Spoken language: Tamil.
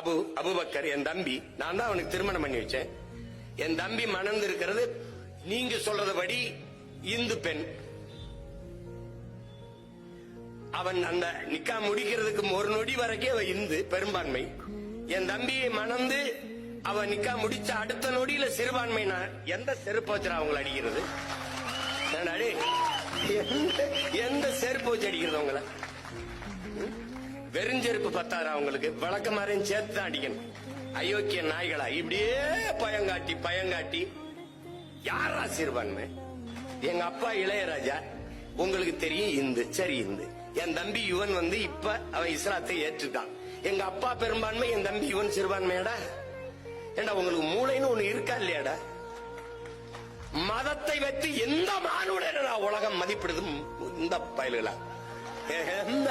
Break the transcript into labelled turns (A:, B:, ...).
A: அபு அபுபக்கர் என் தம்பி. நான் தான் அவனுக்கு திருமணம் பண்ணி வச்சேன். என் தம்பி மணந்து இருக்கிறது நீங்க சொல்றதுபடி இந்து பெண். அவன் அந்த நிக்கா முடிக்கிறதுக்கு ஒரு நொடி வரைக்கும் அவன் இந்து பெரும்பான்மை. என் தம்பியை மணந்து அவன் நிக்கா முடிச்ச அடுத்த நொடியில சிறுபான்மை நான் எந்த செருப்பு வச்சுடா அவங்களை அடிக்கிறது? எந்த- செருப்பு வச்சு அடிக்கிறது அவங்களை? வெறுஞ்செருப்பு பத்தாது அவங்களுக்கு விளக்க மாதிரியும் சேர்த்து தான் அடிக்கணும். அயோக்கிய நாய்களா? இப்படியே பயங்காட்டி பயங்காட்டி. யாரா சிறுபான்மை எங்க அப்பா இளையராஜா உங்களுக்கு தெரியும் இந்து. சரி இந்து. என் தம்பி யுவன் வந்து இப்ப அவன் இஸ்லாத்தை ஏற்றுட்டான் எங்க அப்பா பெரும்பான்மை என் தம்பி யுவன் சிறுபான்மையடா? ஏண்டா உங்களுக்கு மூளைன்னு ஒண்ணு இருக்கா இல்லையாடா? மதத்தை வைத்து எந்த மானுடன் உலகம் மதிப்பிடுது இந்த பயல்களா? எந்த